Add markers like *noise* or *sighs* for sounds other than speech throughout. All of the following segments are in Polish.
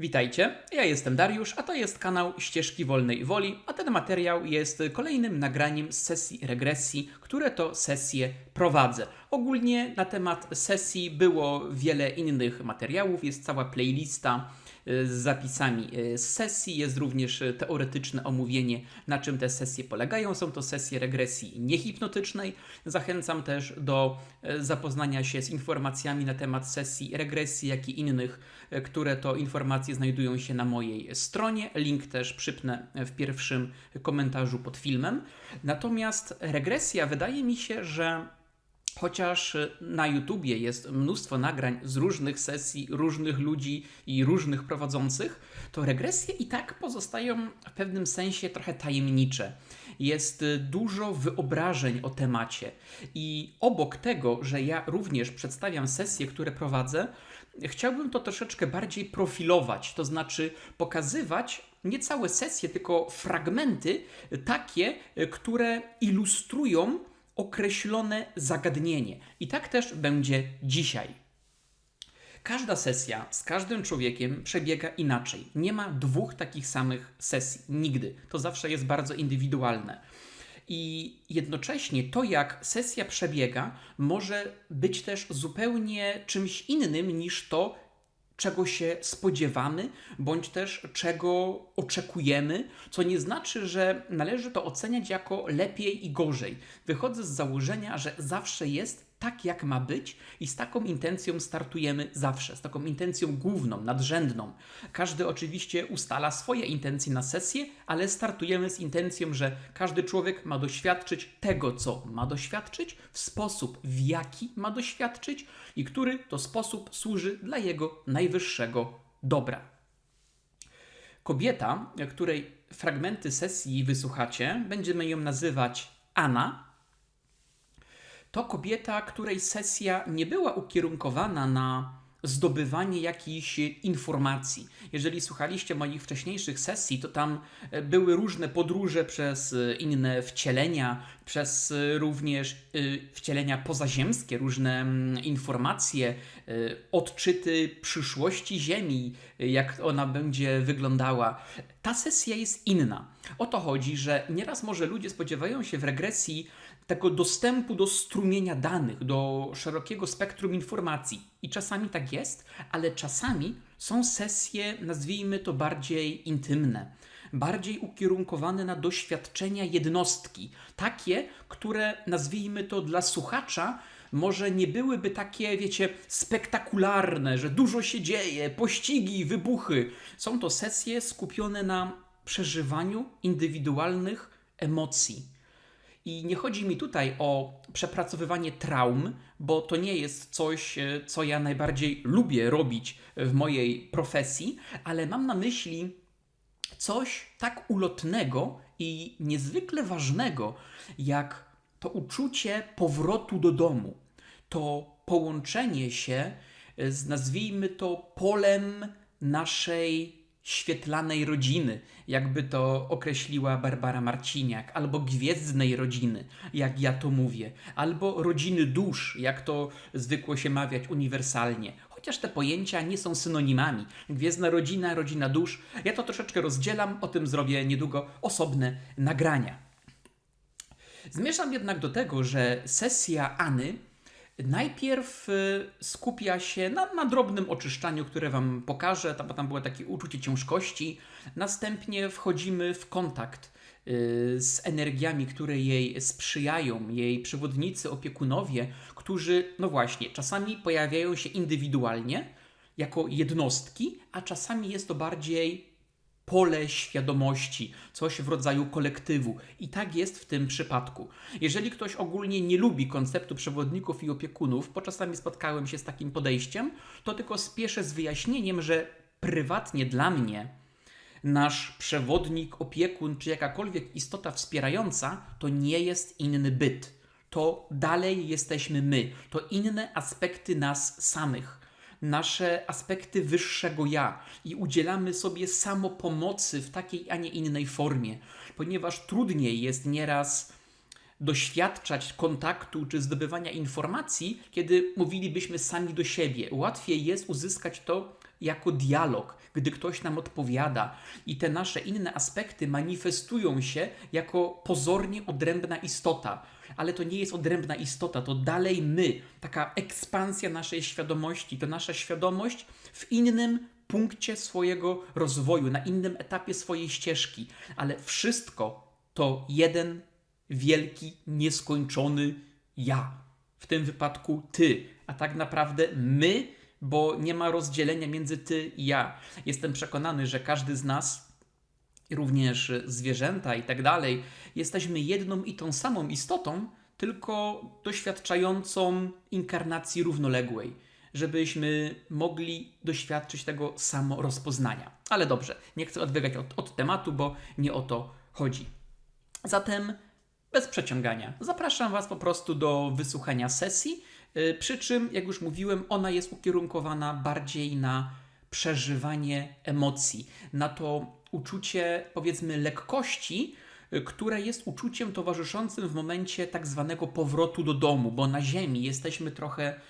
Witajcie, ja jestem Dariusz, a to jest kanał Ścieżki Wolnej Woli, a ten materiał jest kolejnym nagraniem z sesji regresji, które to sesje prowadzę. Ogólnie na temat sesji było wiele innych materiałów, jest cała playlista z zapisami y, z sesji, jest również y, teoretyczne omówienie, na czym te sesje polegają. Są to sesje regresji niehipnotycznej. Zachęcam też do y, zapoznania się z informacjami na temat sesji regresji, jak i innych, y, które to informacje znajdują się na mojej stronie. Link też przypnę w pierwszym komentarzu pod filmem. Natomiast regresja wydaje mi się, że Chociaż na YouTubie jest mnóstwo nagrań z różnych sesji, różnych ludzi i różnych prowadzących, to regresje i tak pozostają w pewnym sensie trochę tajemnicze. Jest dużo wyobrażeń o temacie. I obok tego, że ja również przedstawiam sesje, które prowadzę, chciałbym to troszeczkę bardziej profilować, to znaczy pokazywać nie całe sesje, tylko fragmenty takie, które ilustrują określone zagadnienie. I tak też będzie dzisiaj. Każda sesja z każdym człowiekiem przebiega inaczej. Nie ma dwóch takich samych sesji. Nigdy. To zawsze jest bardzo indywidualne. I jednocześnie to, jak sesja przebiega, może być też zupełnie czymś innym niż to, czego się spodziewamy, bądź też czego oczekujemy, co nie znaczy, że należy to oceniać jako lepiej i gorzej. Wychodzę z założenia, że zawsze jest tak, jak ma być, i z taką intencją startujemy zawsze, z taką intencją główną, nadrzędną. Każdy oczywiście ustala swoje intencje na sesję, ale startujemy z intencją, że każdy człowiek ma doświadczyć tego, co ma doświadczyć, w sposób, w jaki ma doświadczyć i który to sposób służy dla jego najwyższego dobra. Kobieta, której fragmenty sesji wysłuchacie, będziemy ją nazywać Anna to kobieta, której sesja nie była ukierunkowana na zdobywanie jakichś informacji. Jeżeli słuchaliście moich wcześniejszych sesji, to tam e, były różne podróże przez e, inne wcielenia, przez e, również wcielenia pozaziemskie, różne mm, informacje, odczyty przyszłości Ziemi, jak ona będzie wyglądała. Ta sesja jest inna. O to chodzi, że nieraz może ludzie spodziewają się w regresji tego dostępu do strumienia danych, do szerokiego spektrum informacji. I czasami tak jest, ale czasami są sesje, nazwijmy to bardziej intymne, bardziej ukierunkowane na doświadczenia jednostki, takie, które nazwijmy to dla słuchacza może nie byłyby takie, wiecie, spektakularne, że dużo się dzieje, pościgi, wybuchy. Są to sesje skupione na przeżywaniu indywidualnych emocji i nie chodzi mi tutaj o przepracowywanie traum, bo to nie jest coś, e, co ja najbardziej lubię robić w mojej profesji, ale mam na myśli coś tak ulotnego i niezwykle ważnego, jak to uczucie powrotu do domu, to połączenie się z, nazwijmy to, polem naszej świetlanej rodziny, jakby to określiła Barbara Marciniak, albo gwiezdnej rodziny, jak ja to mówię, albo rodziny dusz, jak to zwykło się mawiać uniwersalnie. Chociaż te pojęcia nie są synonimami. Gwiezdna rodzina, rodzina dusz. Ja to troszeczkę rozdzielam, o tym zrobię niedługo osobne nagrania. Zmierzam jednak do tego, że sesja Any Najpierw y, skupia się na, na, drobnym oczyszczaniu, które Wam pokażę, bo tam było takie uczucie ciężkości. Następnie wchodzimy w kontakt y, z energiami, które jej sprzyjają, jej przewodnicy, opiekunowie, którzy, no właśnie, czasami pojawiają się indywidualnie, jako jednostki, a czasami jest to bardziej pole świadomości, coś w rodzaju kolektywu. I tak jest w tym przypadku. Jeżeli ktoś ogólnie nie lubi konceptu przewodników i opiekunów, bo czasami spotkałem się z takim podejściem, to tylko spieszę z wyjaśnieniem, że prywatnie dla mnie nasz przewodnik, opiekun czy jakakolwiek istota wspierająca to nie jest inny byt. To dalej jesteśmy my, to inne aspekty nas samych nasze aspekty wyższego ja i udzielamy sobie samopomocy w takiej, a nie innej formie, ponieważ trudniej jest nieraz doświadczać kontaktu czy zdobywania informacji, kiedy mówilibyśmy sami do siebie. Łatwiej jest uzyskać to jako dialog, gdy ktoś nam odpowiada i te nasze inne aspekty manifestują się jako pozornie odrębna istota. Ale to nie jest odrębna istota, to dalej my, taka ekspansja naszej świadomości, to nasza świadomość w innym punkcie swojego rozwoju, na innym etapie swojej ścieżki, ale wszystko to jeden wielki, nieskończony ja. W tym wypadku ty, a tak naprawdę my, bo nie ma rozdzielenia między ty i ja. Jestem przekonany, że każdy z nas, również zwierzęta i tak dalej, jesteśmy jedną i tą samą istotą, tylko doświadczającą inkarnacji równoległej, żebyśmy mogli doświadczyć tego samorozpoznania. Ale dobrze, nie chcę odbiegać od, od tematu, bo nie o to chodzi. Zatem bez przeciągania. Zapraszam Was po prostu do wysłuchania sesji, yy, przy czym, jak już mówiłem, ona jest ukierunkowana bardziej na przeżywanie emocji, na to uczucie, powiedzmy, lekkości, yy, które jest uczuciem towarzyszącym w momencie tak zwanego powrotu do domu, bo na Ziemi jesteśmy trochę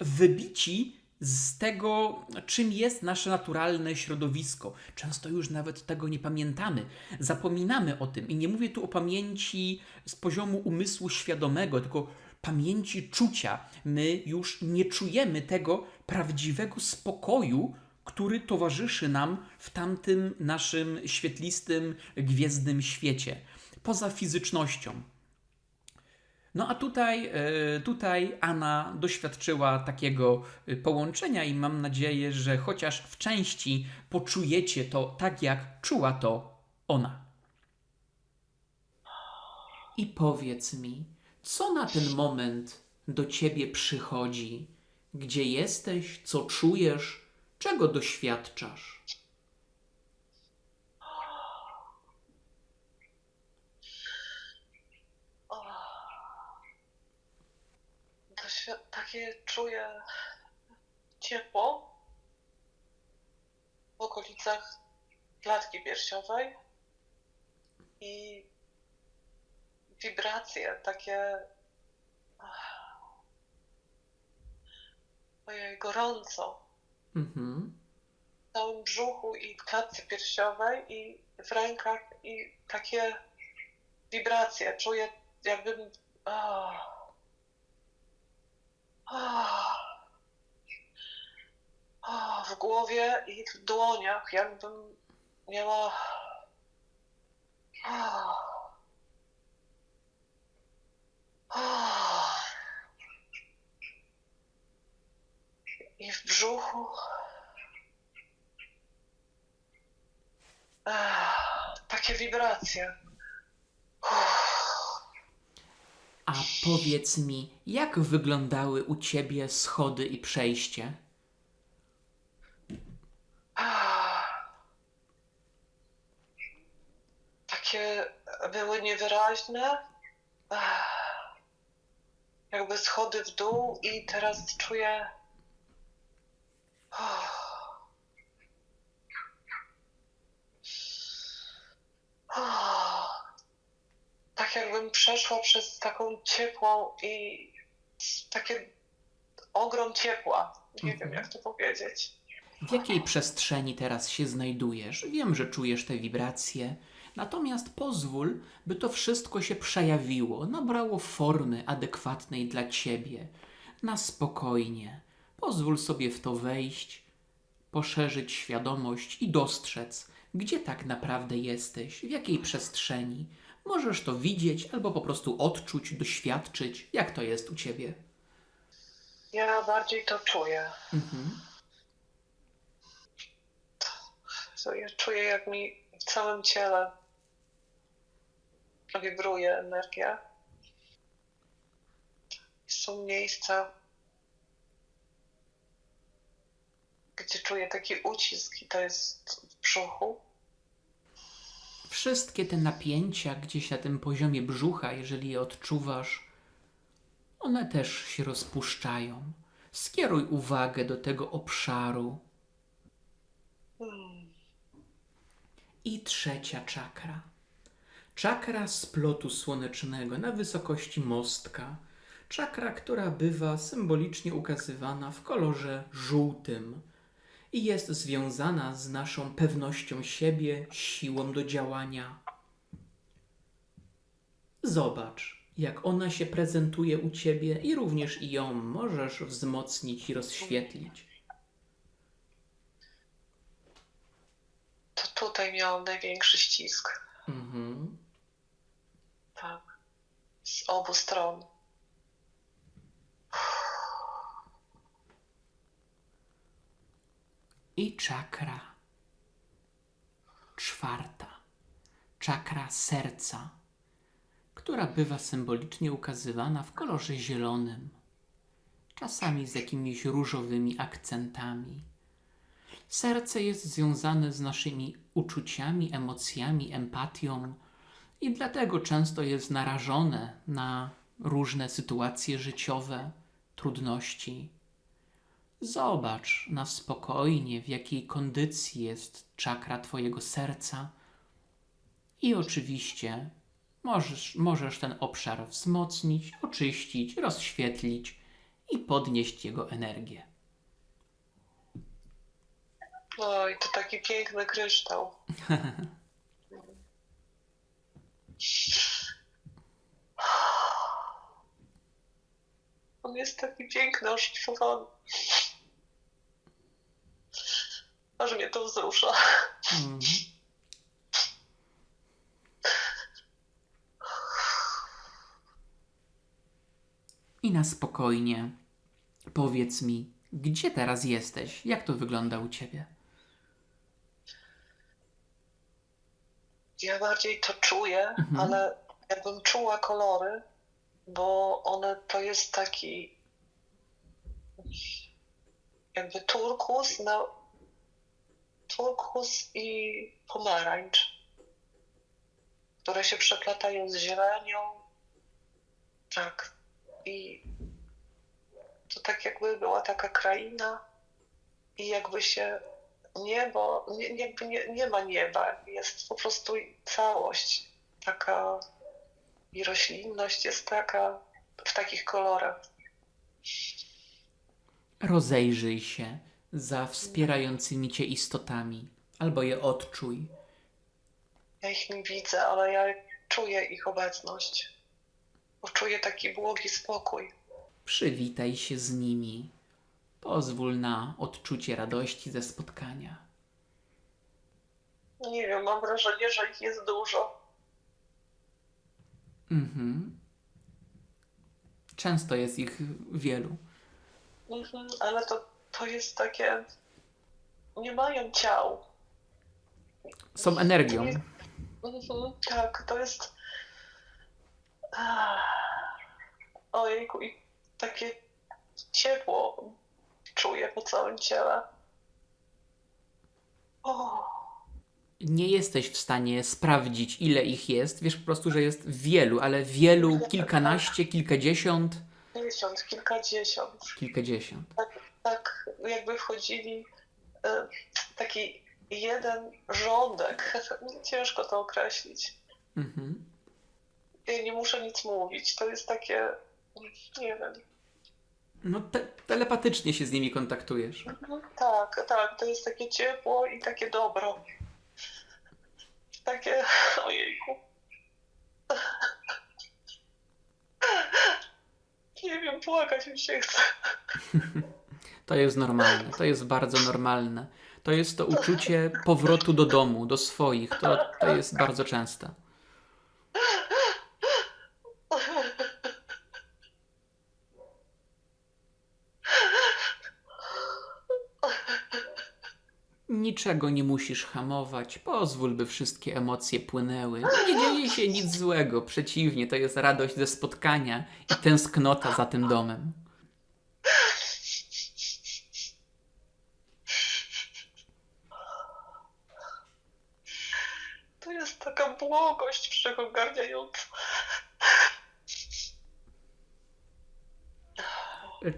wybici z tego, czym jest nasze naturalne środowisko. Często już nawet tego nie pamiętamy, zapominamy o tym. I nie mówię tu o pamięci z poziomu umysłu świadomego, tylko pamięci czucia. My już nie czujemy tego prawdziwego spokoju, który towarzyszy nam w tamtym naszym świetlistym, gwiezdnym świecie. Poza fizycznością. No a tutaj, e, tutaj Anna doświadczyła takiego e, połączenia i mam nadzieję, że chociaż w części poczujecie to tak, jak czuła to ona. I powiedz mi, co na ten moment do ciebie przychodzi? Gdzie jesteś? Co czujesz? Czego doświadczasz? Doświ- takie czuję ciepło w okolicach klatki piersiowej i wibracje takie ach, ojej, gorąco Mhm. w całym brzuchu i klatce piersiowej i w rękach i takie wibracje. Czuję jakbym ach, ach, ach, w głowie i w dłoniach, jakbym miała ach, ach, i w brzuchu. Ach, takie wibracje. Uff. A powiedz mi, jak wyglądały u ciebie schody i przejście? Ach. Takie były niewyraźne. Ach. Jakby schody w dół i teraz czuję. *sighs* Tak jakbym przeszła przez taką ciepłą i takie ogrom ciepła. Nie Mhm. wiem, jak to powiedzieć. W jakiej przestrzeni teraz się znajdujesz? Wiem, że czujesz te wibracje, natomiast pozwól, by to wszystko się przejawiło, nabrało formy adekwatnej dla ciebie. Na spokojnie. Pozwól sobie w to wejść, poszerzyć świadomość i dostrzec, gdzie tak naprawdę jesteś, w jakiej przestrzeni. Możesz to widzieć albo po prostu odczuć, doświadczyć, jak to jest u ciebie. Ja bardziej to czuję. Mhm. Ja czuję, jak mi w całym ciele wibruje energia. Są miejsca, gdzie czuję taki ucisk i to jest w brzuchu. Wszystkie te napięcia gdzieś na tym poziomie brzucha, jeżeli je odczuwasz, one też się rozpuszczają. Skieruj uwagę do tego obszaru. Hmm. I trzecia czakra. Czakra splotu słonecznego na wysokości mostka. Czakra, która bywa symbolicznie ukazywana w kolorze żółtym i jest związana z naszą pewnością siebie, siłą do działania. Zobacz, jak ona się prezentuje u ciebie i również i ją możesz wzmocnić i rozświetlić. To tutaj miałam największy ścisk. Mhm. Tak. Z obu stron. I czakra czwarta, czakra serca, która bywa symbolicznie ukazywana w kolorze zielonym, czasami z jakimiś różowymi akcentami. Serce jest związane z naszymi uczuciami, emocjami, empatią i dlatego często jest narażone na różne sytuacje życiowe, trudności. Zobacz na spokojnie, w jakiej kondycji jest czakra Twojego serca, i oczywiście możesz, możesz ten obszar wzmocnić, oczyścić, rozświetlić i podnieść jego energię. Oj, to taki piękny kryształ. *laughs* On jest taki piękny, oszlifowany. Aż mnie to wzrusza. Mhm. I na spokojnie powiedz mi, gdzie teraz jesteś? Jak to wygląda u ciebie? Ja bardziej to czuję, Mhm. ale jakbym czuła kolory, bo one to jest taki jakby turkus na turkus i pomarańcz, które się przeplatają z zielenią. Tak. I to tak jakby była taka kraina i jakby się niebo, nie, jakby nie, nie ma nieba, jest po prostu całość taka i roślinność jest taka w takich kolorach. Rozejrzyj się za wspierającymi cię istotami, albo je odczuj. Ja ich nie widzę, ale ja czuję ich obecność. Bo czuję taki błogi spokój. Przywitaj się z nimi. Pozwól na odczucie radości ze spotkania. Nie wiem, mam wrażenie, że ich jest dużo. Mhm. Często jest ich wielu. Mhm, ale to, to jest takie. Nie mają ciał. Są energią. Mhm, tak, to jest. Ah. Ojejku, i takie ciepło czuję po całym ciele. O, Nie jesteś w stanie sprawdzić, ile ich jest. Wiesz po prostu, że jest wielu, ale wielu, *laughs* kilkanaście, kilkadziesiąt, dziesiąt, kilkadziesiąt. kilkadziesiąt. Tak, jakby wchodzili e, taki jeden rządek. *laughs* Ciężko to określić. Mhm. Ja nie muszę nic mówić. To jest takie. Nie wiem. No, te, telepatycznie się z nimi kontaktujesz. Tak, tak, to jest takie ciepło i takie dobro. Takie, *laughs* ojejku. *laughs* Nie wiem, płakać mi się chce. To jest normalne, to jest bardzo normalne. To jest to uczucie powrotu do domu, do swoich. To, to jest bardzo częste. Niczego nie musisz hamować. Pozwól, by wszystkie emocje płynęły. Nie dzieje się nic złego. Przeciwnie, to jest radość ze spotkania i tęsknota za tym domem. To jest taka błogość wszechogarniająca.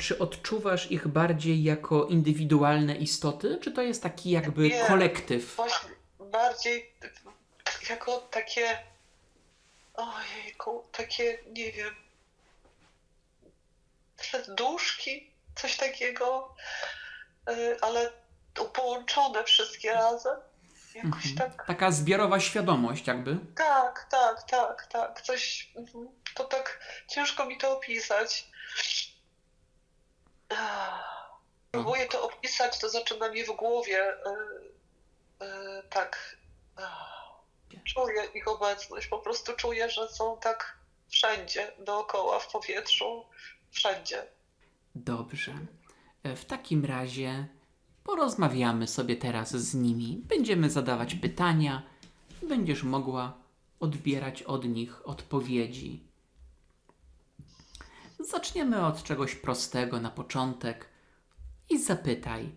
Czy odczuwasz ich bardziej jako indywidualne istoty, czy to jest taki jakby Nie. kolektyw? Właśnie bardziej jako takie ojejku, takie, nie wiem, serduszki, coś takiego, y, ale połączone wszystkie razem. Jakoś Mhm. tak, Taka zbiorowa świadomość, jakby. tak, tak, tak, tak, coś, mhm. to tak ciężko mi to opisać. Próbuję to opisać, to zaczyna mi w głowie y, y, tak. ach, Czuję ich obecność, po prostu czuję, że są tak wszędzie, dookoła, w powietrzu, wszędzie. Dobrze. E, W takim razie porozmawiamy sobie teraz z nimi. Będziemy zadawać pytania. Będziesz mogła odbierać od nich odpowiedzi. Zaczniemy od czegoś prostego na początek i zapytaj,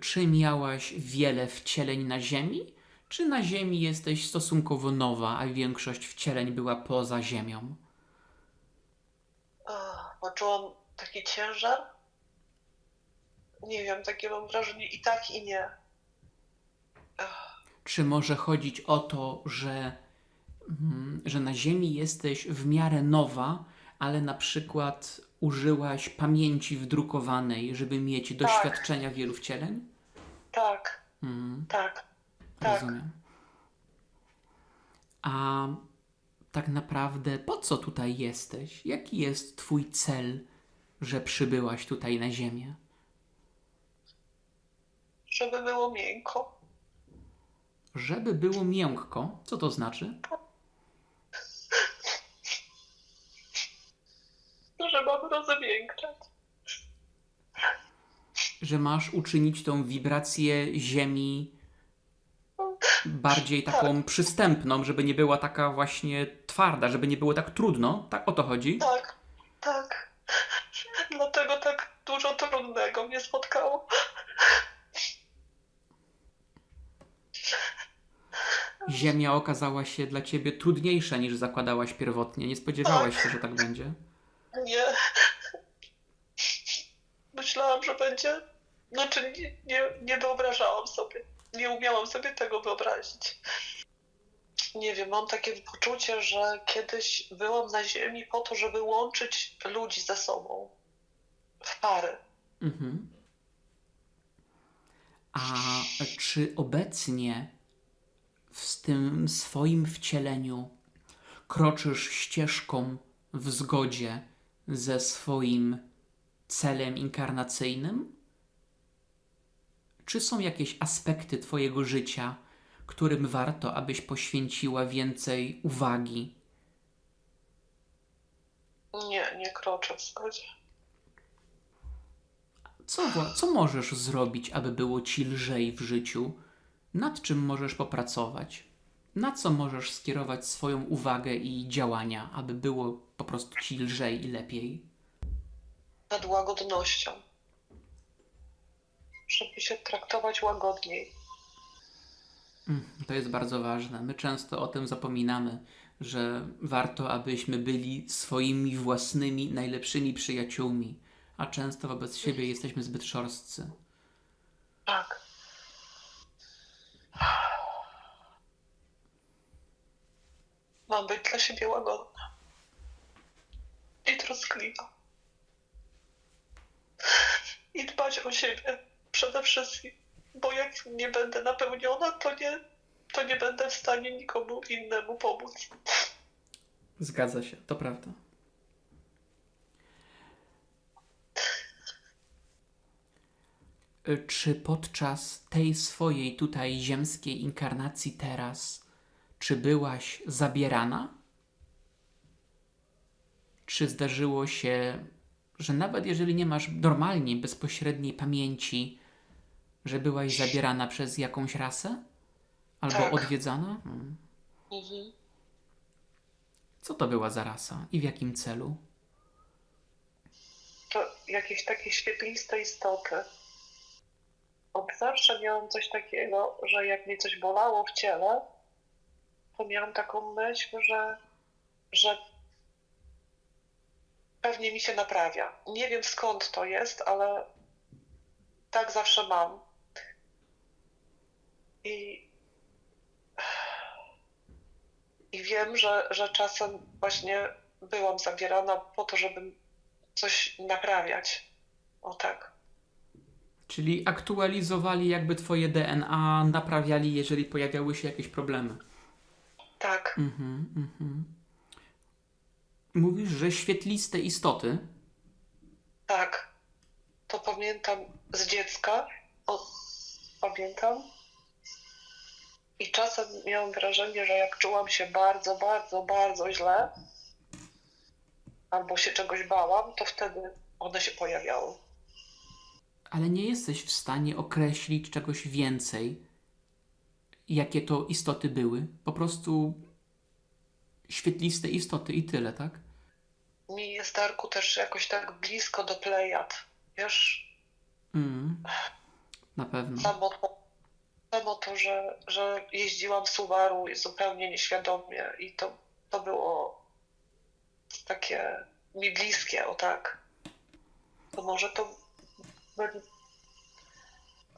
czy miałaś wiele wcieleń na Ziemi, czy na Ziemi jesteś stosunkowo nowa, a większość wcieleń była poza Ziemią? Ach, Poczułam taki ciężar. Nie wiem, takie mam wrażenie i tak, i nie. Ach, Czy może chodzić o to, że, mm, że na Ziemi jesteś w miarę nowa, ale na przykład użyłaś pamięci wdrukowanej, żeby mieć doświadczenia wielu wcieleń? Tak, Mm, tak, tak. rozumiem. A tak naprawdę po co tutaj jesteś? Jaki jest Twój cel, że przybyłaś tutaj na Ziemię? Żeby było miękko. Żeby było miękko, co to znaczy? Że mam rozmiękczać. Że masz uczynić tą wibrację Ziemi bardziej taką przystępną, żeby nie była taka właśnie twarda, żeby nie było tak trudno. Tak o to chodzi? Tak, tak. Dlatego tak dużo trudnego mnie spotkało. Ziemia okazała się dla ciebie trudniejsza niż zakładałaś pierwotnie. Nie spodziewałaś się, że tak będzie. Nie. Myślałam, że będzie. Znaczy, nie, nie, nie wyobrażałam sobie. Nie umiałam sobie tego wyobrazić. Nie wiem, mam takie poczucie, że kiedyś byłam na Ziemi po to, żeby łączyć ludzi ze sobą w pary. Mhm. A czy obecnie w tym swoim wcieleniu kroczysz ścieżką w zgodzie ze swoim celem inkarnacyjnym? Czy są jakieś aspekty Twojego życia, którym warto, abyś poświęciła więcej uwagi? Nie, nie kroczę w zgodzie. Co, co możesz zrobić, aby było ci lżej w życiu? Nad czym możesz popracować? Na co możesz skierować swoją uwagę i działania, aby było po prostu ci lżej i lepiej? Nad łagodnością. Żeby się traktować łagodniej. Mm, To jest bardzo ważne. My często o tym zapominamy, że warto, abyśmy byli swoimi własnymi, najlepszymi przyjaciółmi, a często wobec siebie jesteśmy zbyt szorstcy. Tak. Mam być dla siebie łagodna. I troskliwa. I dbać o siebie przede wszystkim. Bo jak nie będę napełniona, to nie, to nie będę w stanie nikomu innemu pomóc. Zgadza się, to prawda. Czy podczas tej swojej tutaj ziemskiej inkarnacji teraz, czy byłaś zabierana? Czy zdarzyło się, że nawet jeżeli nie masz normalnie bezpośredniej pamięci, że byłaś zabierana przez jakąś rasę? Albo Tak. odwiedzana? Hmm. Mhm. Co to była za rasa i w jakim celu? To jakieś takie świetliste istoty. Od zawsze miałam coś takiego, że jak mnie coś bolało w ciele, to miałam taką myśl, że, że pewnie mi się naprawia. Nie wiem skąd to jest, ale tak zawsze mam. I I wiem, że, że czasem właśnie byłam zabierana po to, żeby coś naprawiać. O tak. Czyli aktualizowali jakby twoje DNA, naprawiali, jeżeli pojawiały się jakieś problemy. Tak, Mhm, mhm. Mówisz, że świetliste istoty. tak. To pamiętam z dziecka. O, pamiętam. I czasem miałam wrażenie, że jak czułam się bardzo, bardzo, bardzo źle, albo się czegoś bałam, to wtedy one się pojawiały. Ale nie jesteś w stanie określić czegoś więcej, jakie to istoty były. Po prostu świetliste istoty i tyle, tak? Mi jest Darku też jakoś tak blisko do Plejad. Wiesz, Mm, na pewno. samo to, samo to że, że jeździłam Subaru zupełnie nieświadomie i to, to było takie mi bliskie, o tak. To może to będzie...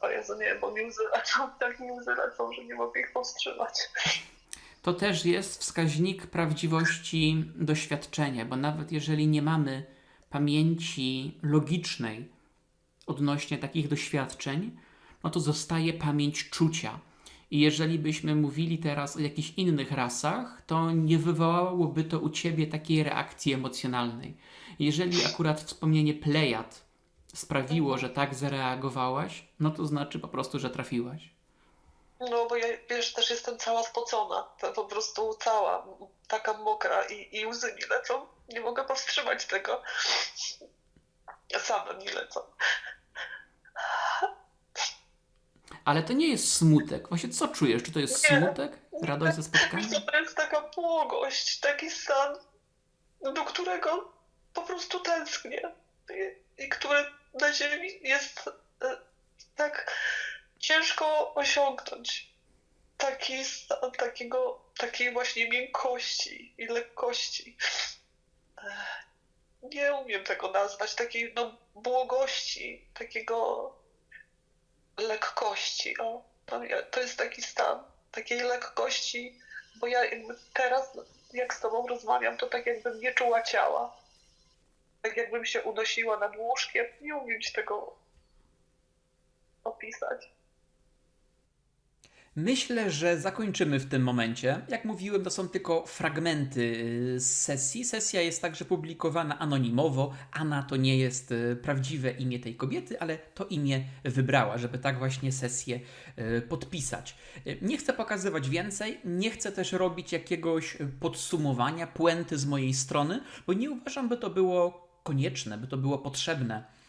O Jezu, nie, bo mi łzy lecą, tak mi łzy lecą, że nie mogę ich powstrzymać. To też jest wskaźnik prawdziwości doświadczenia, bo nawet jeżeli nie mamy pamięci logicznej odnośnie takich doświadczeń, no to zostaje pamięć czucia. I jeżeli byśmy mówili teraz o jakichś innych rasach, to nie wywołałoby to u ciebie takiej reakcji emocjonalnej. Jeżeli akurat wspomnienie Plejad sprawiło, że tak zareagowałaś, no to znaczy po prostu, że trafiłaś. No bo ja, wiesz, też jestem cała spocona, po prostu cała, taka mokra i, i łzy mi lecą. Nie mogę powstrzymać tego. Same mi lecą. Ale to nie jest smutek. Właśnie co czujesz? Czy to jest Nie. smutek? Radość ze spotkania? To jest taka błogość, taki stan, do którego po prostu tęsknię i, i który na ziemi jest e, tak ciężko osiągnąć. Taki stan takiego, takiej właśnie miękkości i lekkości. Ech, Nie umiem tego nazwać, takiej no, błogości, takiego lekkości. O, to, jest taki stan takiej lekkości, bo ja teraz, jak z tobą rozmawiam, to tak jakbym nie czuła ciała. Tak jakbym się unosiła nad łóżkiem. Nie umiem ci tego opisać. Myślę, że zakończymy w tym momencie. Jak mówiłem, to są tylko fragmenty y, z sesji. Sesja jest także publikowana anonimowo. Anna to nie jest y, prawdziwe imię tej kobiety, ale to imię wybrała, żeby tak właśnie sesję y, podpisać. Nie chcę pokazywać więcej, nie chcę też robić jakiegoś podsumowania, puenty z mojej strony, bo nie uważam, by to było konieczne, by to było potrzebne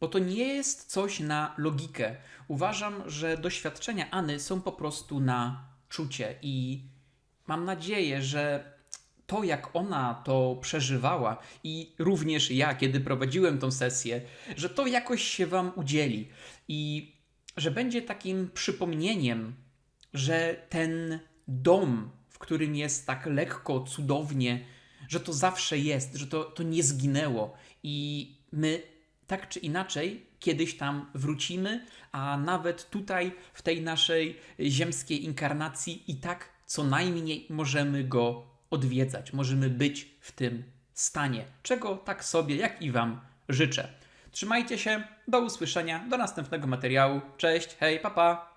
bo to nie jest coś na logikę. Uważam, że doświadczenia Any są po prostu na czucie i mam nadzieję, że to, jak ona to przeżywała i również ja, kiedy prowadziłem tą sesję, że to jakoś się Wam udzieli i że będzie takim przypomnieniem, że ten dom, w którym jest tak lekko, cudownie, że to zawsze jest, że to, to nie zginęło i my tak czy inaczej kiedyś tam wrócimy, a nawet tutaj w tej naszej ziemskiej inkarnacji i tak co najmniej możemy go odwiedzać, możemy być w tym stanie, czego tak sobie, jak i Wam życzę. Trzymajcie się, do usłyszenia, do następnego materiału. Cześć, hej, papa! Pa.